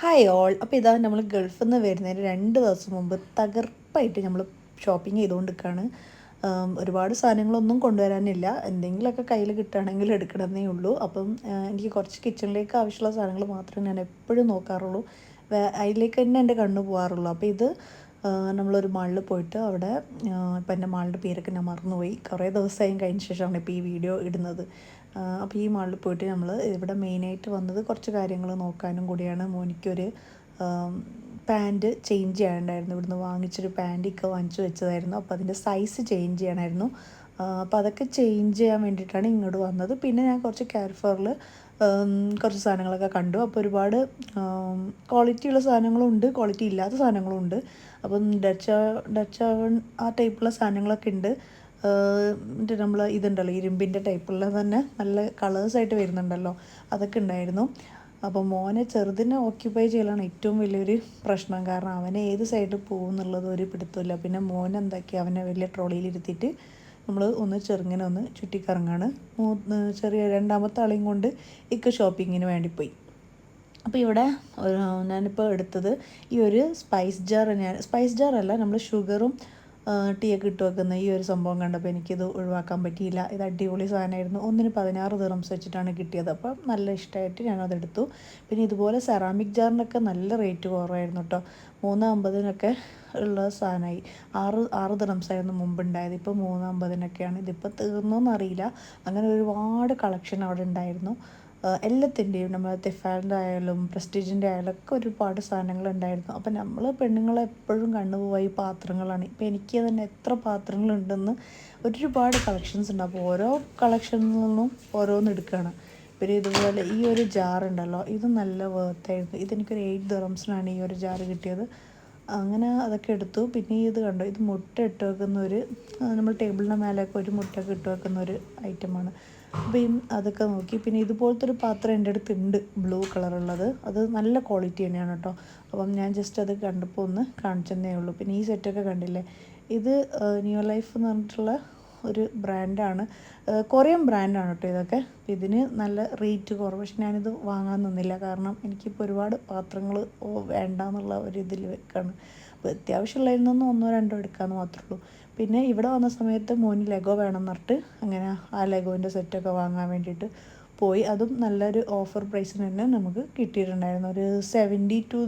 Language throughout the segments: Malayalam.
ഹായ് ഓൾ അപ്പോൾ ഇതാ നമ്മൾ ഗൾഫിൽ നിന്ന് വരുന്നതിന് രണ്ട് ദിവസം മുമ്പ് തകർപ്പായിട്ട് നമ്മൾ ഷോപ്പിംഗ് ചെയ്തുകൊണ്ടിരിക്കുകയാണ് ഒരുപാട് സാധനങ്ങളൊന്നും കൊണ്ടുവരാനില്ല. എന്തെങ്കിലുമൊക്കെ കയ്യിൽ കിട്ടുകയാണെങ്കിൽ എടുക്കണമെന്നേ ഉള്ളൂ. അപ്പം എനിക്ക് കുറച്ച് കിച്ചണിലേക്ക് ആവശ്യമുള്ള സാധനങ്ങൾ മാത്രമേ ഞാൻ എപ്പോഴും നോക്കാറുള്ളൂ. അതിലേക്ക് തന്നെ എന്റെ കണ്ണ് പോകാറുള്ളൂ. അപ്പോൾ ഇത് നമ്മളൊരു മാളിൽ പോയിട്ട് അവിടെ ഇപ്പം എന്റെ മാളിന്റെ പേരൊക്കെ ഞാൻ മറന്നുപോയി. കുറേ ദിവസമായി കഴിഞ്ഞ ശേഷമാണ് ഇപ്പോൾ ഈ വീഡിയോ ഇടുന്നത്. അപ്പോൾ ഈ മാളിൽ പോയിട്ട് നമ്മൾ ഇവിടെ മെയിനായിട്ട് വന്നത് കുറച്ച് കാര്യങ്ങൾ നോക്കാനും കൂടിയാണ്. മോനിക്കൊരു പാന്റ് ചേഞ്ച് ചെയ്യാനുണ്ടായിരുന്നു. ഇവിടുന്ന് വാങ്ങിച്ചൊരു പാന്റ് ഒക്കെ വാങ്ങിച്ചു വെച്ചതായിരുന്നു. അപ്പോൾ അതിന്റെ സൈസ് ചേഞ്ച് ചെയ്യണമായിരുന്നു അപ്പോൾ അതൊക്കെ ചേഞ്ച് ചെയ്യാൻ വേണ്ടിയിട്ടാണ് ഇങ്ങോട്ട് വന്നത്. പിന്നെ ഞാൻ കുറച്ച് കെയർഫോറിൽ കുറച്ച് സാധനങ്ങളൊക്കെ കണ്ടു. അപ്പോൾ ഒരുപാട് ക്വാളിറ്റിയുള്ള സാധനങ്ങളും ഉണ്ട് ക്വാളിറ്റി ഇല്ലാത്ത സാധനങ്ങളും ഉണ്ട് അപ്പം ഡച്ച് ഡച്ച് ആ ടൈപ്പുള്ള സാധനങ്ങളൊക്കെ ഉണ്ട്. മറ്റേ നമ്മൾ ഇതുണ്ടല്ലോ ഇരുമ്പിന്റെ ടൈപ്പുള്ള തന്നെ നല്ല കളേഴ്സായിട്ട് വരുന്നുണ്ടല്ലോ അതൊക്കെ ഉണ്ടായിരുന്നു. അപ്പോൾ മോനെ ചെറുതിനെ ഓക്യുപ്പൈ ചെയ്യലാണ് ഏറ്റവും വലിയൊരു പ്രശ്നം. കാരണം അവനെ ഏത് സൈഡിൽ പോകും എന്നുള്ളത് ഒരു പിടുത്തമില്ല പിന്നെ മോൻ എന്താക്കി അവനെ വലിയ ട്രോളിയിലിരുത്തിയിട്ട് നമ്മൾ ഒന്ന് ചെറുങ്ങനെ ഒന്ന് ചുറ്റിക്കറങ്ങാണ്. ചെറിയ രണ്ടാമത്തെ ആളെയും കൊണ്ട് ഇക്ക് ഷോപ്പിങ്ങിന് വേണ്ടി പോയി. അപ്പോൾ ഇവിടെ ഞാനിപ്പോൾ എടുത്തത് ഈ ഒരു സ്പൈസ് ജാർ ഞാൻ സ്പൈസ് ജാർ അല്ല നമ്മൾ ഷുഗറും ടീ ഒക്കെ ഇട്ട് വെക്കുന്ന ഈ ഒരു സംഭവം കണ്ടപ്പോൾ എനിക്കിത് ഒഴിവാക്കാൻ പറ്റിയില്ല. ഇത് അടിപൊളി സാധനമായിരുന്നു. ഒന്നിന് പതിനാറ് ദിറംസ് വെച്ചിട്ടാണ് കിട്ടിയത്. അപ്പോൾ നല്ല ഇഷ്ടമായിട്ട് ഞാനത് എടുത്തു. പിന്നെ ഇതുപോലെ സെറാമിക് ജാറിനൊക്കെ നല്ല റേറ്റ് കുറവായിരുന്നു കേട്ടോ മൂന്ന് അമ്പതിനൊക്കെ ഉള്ള സാധനമായി. ആറ് ആറ് ദിറംസായിരുന്നു മുമ്പുണ്ടായത്. ഇപ്പോൾ മൂന്ന് അമ്പതിനൊക്കെയാണ്. ഇതിപ്പോൾ തീർന്നോ അറിയില്ല അങ്ങനെ ഒരുപാട് കളക്ഷൻ അവിടെ ഉണ്ടായിരുന്നു. എല്ലാത്തിന്റെയും നമ്മൾ തെഫാലിന്റെ ആയാലും പ്രസ്റ്റീജിന്റെ ആയാലും ഒക്കെ ഒരുപാട് സാധനങ്ങൾ ഉണ്ടായിരുന്നു. അപ്പം നമ്മൾ പെണ്ണുങ്ങളെ എപ്പോഴും കണ്ടുപോയ ഈ പാത്രങ്ങളാണ്. ഇപ്പം എനിക്ക് തന്നെ എത്ര പാത്രങ്ങളുണ്ടെന്ന് ഒരുപാട് കളക്ഷൻസ് ഉണ്ട്. അപ്പോൾ ഓരോ കളക്ഷനിൽ നിന്നും ഓരോന്ന് എടുക്കുകയാണ്. പിന്നെ ഇതുപോലെ ഈ ഒരു ജാർ ഉണ്ടല്ലോ ഇത് നല്ല വേർത്തായിരുന്നു ഇതെനിക്കൊരു എയ്റ്റ് ദറംസിനാണ് ഈ ഒരു ജാറ് കിട്ടിയത്. അങ്ങനെ അതൊക്കെ എടുത്തു. പിന്നെ ഇത് കണ്ടോ? ഇത് മുട്ട ഇട്ട് വെക്കുന്ന ഒരു നമ്മൾ ടേബിളിന്റെ മേലെയൊക്കെ ഒരു മുട്ടയൊക്കെ ഇട്ട് വെക്കുന്ന ഒരു ഐറ്റമാണ് അപ്പോൾ അതൊക്കെ നോക്കി. പിന്നെ ഇതുപോലത്തെ ഒരു പാത്രം എന്റെ അടുത്ത് ഉണ്ട് ബ്ലൂ കളറുള്ളത്. അത് നല്ല ക്വാളിറ്റി തന്നെയാണ് കേട്ടോ. അപ്പം ഞാൻ ജസ്റ്റ് അത് കണ്ടപ്പോൾ ഒന്ന് കാണിച്ചെന്നേ ഉള്ളൂ. പിന്നെ ഈ സെറ്റൊക്കെ കണ്ടില്ലേ? ഇത് ന്യൂ ലൈഫ് എന്ന് പറഞ്ഞിട്ടുള്ള ഒരു ബ്രാൻഡാണ്. കൊറിയൻ ബ്രാൻഡാണ് കേട്ടോ ഇതൊക്കെ. ഇതിന് നല്ല റേറ്റ് കുറവ്. പക്ഷെ ഞാനിത് വാങ്ങാൻ നിന്നില്ല. കാരണം എനിക്കിപ്പോൾ ഒരുപാട് പാത്രങ്ങൾ വേണ്ട എന്നുള്ള ഒരു ഇതിൽ വെക്കാണ്. അപ്പോൾ അത്യാവശ്യമുള്ളതിൽ നിന്ന് ഒന്നോ രണ്ടോ എടുക്കാമെന്ന് മാത്രമേ ഉള്ളൂ. പിന്നെ ഇവിടെ വന്ന സമയത്ത് മോന് ലെഗോ വേണം പറഞ്ഞിട്ട് അങ്ങനെ ആ ലെഗോന്റെ സെറ്റൊക്കെ വാങ്ങാൻ വേണ്ടിയിട്ട് പോയി. അതും നല്ലൊരു ഓഫർ പ്രൈസിന് തന്നെ നമുക്ക് കിട്ടിയിട്ടുണ്ടായിരുന്നു. ഒരു സെവന്റി ടു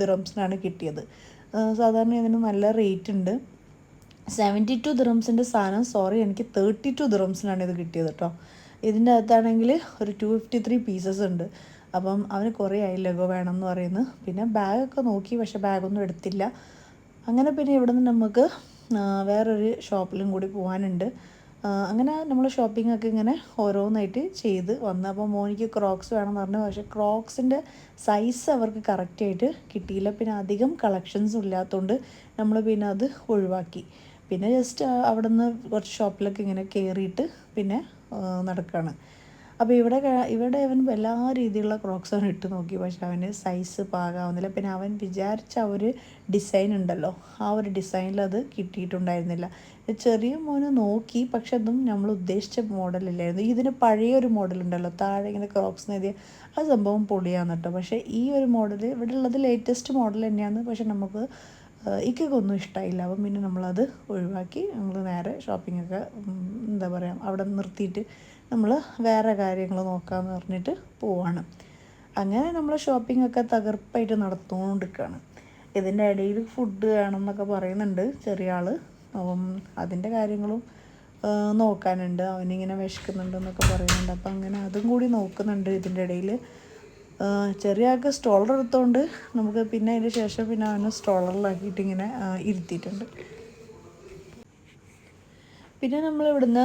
ദിറംസിനാണ് കിട്ടിയത്. സാധാരണ ഇതിന് നല്ല റേറ്റ് ഉണ്ട്. സെവന്റി ടു ദിറംസിന്റെ സാധനം. സോറി എനിക്ക് തേർട്ടി ടു ദിറംസിനാണ് ഇത് കിട്ടിയത് കേട്ടോ. ഇതിന്റെ അകത്താണെങ്കിൽ ഒരു ടു ഫിഫ്റ്റി ത്രീ പീസസ് ഉണ്ട്. അപ്പം അവന് കുറേ ആയി ലഗോ വേണം എന്ന് പറയുന്നത് പിന്നെ ബാഗൊക്കെ നോക്കി പക്ഷെ ബാഗൊന്നും എടുത്തില്ല. അങ്ങനെ പിന്നെ ഇവിടെ നിന്ന് നമുക്ക് വേറൊരു ഷോപ്പിലും കൂടി പോകാനുണ്ട് അങ്ങനെ നമ്മൾ ഷോപ്പിംഗ് ഒക്കെ ഇങ്ങനെ ഓരോന്നായിട്ട് ചെയ്ത് വന്ന്. അപ്പോൾ മോനിക്ക് ക്രോക്സ് വേണം എന്ന് പറഞ്ഞു. പക്ഷേ ക്രോക്സിന്റെ സൈസ് അവർക്ക് കറക്റ്റായിട്ട് കിട്ടിയില്ല. പിന്നെ അധികം കളക്ഷൻസും ഇല്ലാത്തതുകൊണ്ട് നമ്മൾ പിന്നെ അത് ഒഴിവാക്കി. പിന്നെ ജസ്റ്റ് അവിടെ നിന്ന് കുറച്ച് ഷോപ്പിലൊക്കെ ഇങ്ങനെ കയറിയിട്ട് പിന്നെ നടക്കുകയാണ് അപ്പോൾ ഇവിടെ ഇവിടെ അവൻ എല്ലാ രീതിയിലുള്ള ക്രോക്സ് അവൻ ഇട്ട് നോക്കി. പക്ഷെ അവന് സൈസ് പാകാവുന്നില്ല. പിന്നെ അവൻ വിചാരിച്ച ആ ഒരു ഡിസൈൻ ഉണ്ടല്ലോ. ആ ഒരു ഡിസൈനിൽ അത് കിട്ടിയിട്ടുണ്ടായിരുന്നില്ല. ചെറിയ മോന് നോക്കി പക്ഷെ അതും നമ്മൾ ഉദ്ദേശിച്ച മോഡലില്ലായിരുന്നു ഇതിന് പഴയ ഒരു മോഡൽ ഉണ്ടല്ലോ. താഴെ ഇങ്ങനെ ക്രോക്സ് എഴുതിയ ആ സംഭവം പൊളിയാന്ന് കേട്ടോ. പക്ഷേ ഈ ഒരു മോഡൽ ഇവിടെ ഉള്ളത് ലേറ്റസ്റ്റ് മോഡൽ തന്നെയാണ് പക്ഷെ നമുക്ക് ഇക്കൊന്നും ഇഷ്ടമായില്ല അപ്പം പിന്നെ നമ്മളത് ഒഴിവാക്കി നമ്മൾ നേരെ ഷോപ്പിങ്ങൊക്കെ എന്താ പറയുക അവിടെ നിർത്തിയിട്ട് നമ്മൾ വേറെ കാര്യങ്ങൾ നോക്കാമെന്ന് പറഞ്ഞിട്ട് പോവാണ്. അങ്ങനെ നമ്മൾ ഷോപ്പിങ്ങൊക്കെ തകർപ്പായിട്ട് നടത്തുകൊണ്ടിരിക്കുകയാണ് ഇതിന്റെ ഇടയിൽ ഫുഡ് വേണമെന്നൊക്കെ പറയുന്നുണ്ട് ചെറിയ ആൾ അപ്പം അതിന്റെ കാര്യങ്ങളും നോക്കാനുണ്ട്. അവനിങ്ങനെ വിശക്കുന്നുണ്ട് എന്നൊക്കെ പറയുന്നുണ്ട്. അപ്പം അങ്ങനെ അതും കൂടി നോക്കുന്നുണ്ട് ഇതിന്റെ ഇടയിൽ ചെറിയ ആൾക്ക് സ്റ്റോളർ എടുത്തോണ്ട് നമുക്ക് പിന്നെ അതിന് ശേഷം പിന്നെ അവനെ സ്റ്റോളറിലാക്കിയിട്ട് ഇങ്ങനെ ഇരുത്തിയിട്ടുണ്ട്. പിന്നെ നമ്മൾ ഇവിടുന്ന്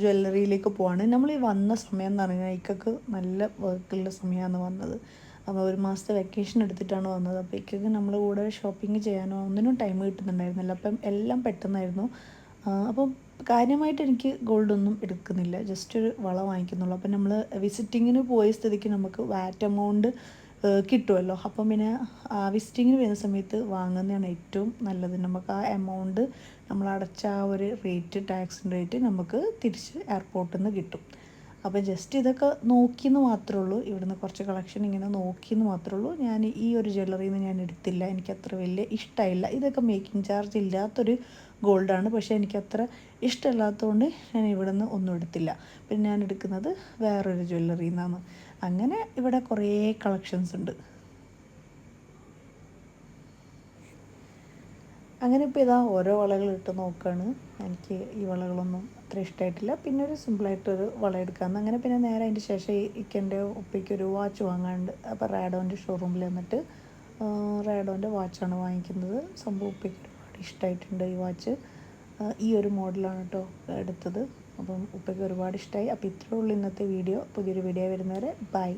ജ്വല്ലറിയിലേക്ക് പോവാണ്. നമ്മൾ ഈ വന്ന സമയം എന്ന് പറഞ്ഞാൽ ഇക്കക്ക് നല്ല വർക്കുള്ള സമയമാണ് വന്നത്. അപ്പോൾ ഒരു മാസത്തെ വെക്കേഷൻ എടുത്തിട്ടാണ് വന്നത്. അപ്പോൾ ഇക്കക്ക് നമ്മൾ കൂടെ ഷോപ്പിംഗ് ചെയ്യാനോ ഒന്നിനും ടൈം കിട്ടുന്നുണ്ടായിരുന്നില്ല. അപ്പം എല്ലാം പെട്ടെന്നായിരുന്നു. അപ്പം കാര്യമായിട്ട് എനിക്ക് ഗോൾഡൊന്നും എടുക്കുന്നില്ല. ജസ്റ്റ് ഒരു വള വാങ്ങിക്കുന്നുള്ളൂ. അപ്പം നമ്മൾ വിസിറ്റിങ്ങിന് പോയ സ്ഥിതിക്ക് നമുക്ക് വാറ്റ് എമൗണ്ട് കിട്ടുമല്ലോ അപ്പം പിന്നെ ആ വിസിറ്റിങ്ങിന് വരുന്ന സമയത്ത് വാങ്ങുന്നതാണ് ഏറ്റവും നല്ലത്. നമുക്ക് ആ എമൗണ്ട് നമ്മൾ അടച്ച ആ ഒരു റേറ്റ് ടാക്സിന്റെ റേറ്റ് നമുക്ക് തിരിച്ച് എയർപോർട്ടിൽ നിന്ന് കിട്ടും. അപ്പം ജസ്റ്റ് ഇതൊക്കെ നോക്കിയെന്ന് മാത്രമേ ഉള്ളൂ. ഇവിടുന്ന് കുറച്ച് കളക്ഷൻ ഇങ്ങനെ നോക്കിയെന്ന് മാത്രമേ ഉള്ളൂ. ഞാൻ ഈ ഒരു ജ്വല്ലറിയിൽ നിന്ന് ഞാൻ എടുത്തില്ല. എനിക്ക് അത്ര വലിയ ഇഷ്ടമില്ല ഇതൊക്കെ മേക്കിംഗ് ചാർജ് ഇല്ലാത്തൊരു ഗോൾഡാണ്. പക്ഷേ എനിക്കത്ര ഇഷ്ടമില്ലാത്തതുകൊണ്ട് ഞാൻ ഇവിടെ നിന്ന് ഒന്നും എടുത്തില്ല. പിന്നെ ഞാൻ എടുക്കുന്നത് വേറൊരു ജ്വല്ലറിയിൽ നിന്നാണ് അങ്ങനെ ഇവിടെ കുറേ കളക്ഷൻസ് ഉണ്ട്. അങ്ങനെ ഇപ്പോൾ ഇതാ ഓരോ വളകൾ ഇട്ട് നോക്കുകയാണ് എനിക്ക് ഈ വളകളൊന്നും അത്ര ഇഷ്ടമായിട്ടില്ല പിന്നെ ഒരു സിമ്പിളായിട്ടൊരു വള എടുക്കാമെന്ന് അങ്ങനെ പിന്നെ നേരെ അതിന്റെ ശേഷം ഇക്കന്റെ ഒപ്പിക്ക് ഒരു വാച്ച് വാങ്ങാണ്ട് അപ്പോൾ റാഡോന്റെ ഷോറൂമിൽ വന്നിട്ട് റാഡോന്റെ വാച്ചാണ് വാങ്ങിക്കുന്നത്. സംഭവം ഉപ്പയ്ക്ക് ഒരുപാട് ഇഷ്ടമായിട്ടുണ്ട് ഈ വാച്ച്. ഈ ഒരു മോഡലാണ് കേട്ടോ എടുത്തത്. അപ്പം ഉപ്പയ്ക്ക് ഒരുപാട് ഇഷ്ടമായി അപ്പോൾ ഇത്രയേ ഉള്ളൂ ഇന്നത്തെ വീഡിയോ. പുതിയൊരു വീഡിയോ വരുന്നവരെ ബൈ.